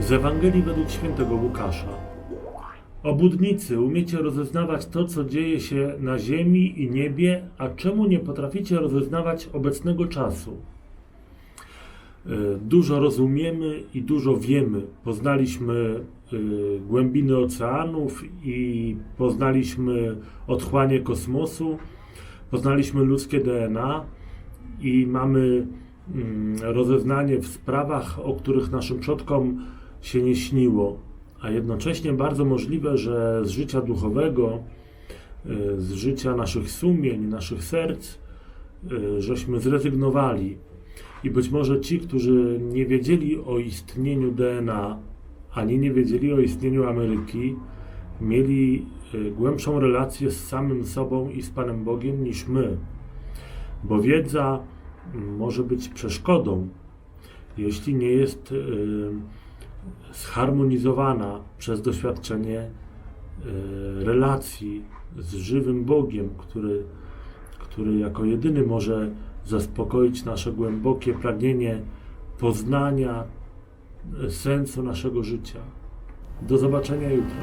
Z Ewangelii według świętego Łukasza. Obudnicy, umiecie rozeznawać to, co dzieje się na ziemi i niebie, a czemu nie potraficie rozeznawać obecnego czasu? Y, Dużo rozumiemy i dużo wiemy. Poznaliśmy y, głębiny oceanów i poznaliśmy otchłanie kosmosu, poznaliśmy ludzkie DNA i mamy mm, rozeznanie w sprawach, o których naszym przodkom się nie śniło. A jednocześnie bardzo możliwe, że z życia duchowego, y, z życia naszych sumień, naszych serc, y, żeśmy zrezygnowali. I być może ci, którzy nie wiedzieli o istnieniu DNA, ani nie wiedzieli o istnieniu Ameryki, mieli y, głębszą relację z samym sobą i z Panem Bogiem niż my. Bo wiedza mm, może być przeszkodą, jeśli nie jest zharmonizowana przez doświadczenie y, relacji z żywym Bogiem, który, który jako jedyny może zaspokoić nasze głębokie pragnienie poznania y, sensu naszego życia. Do zobaczenia jutro.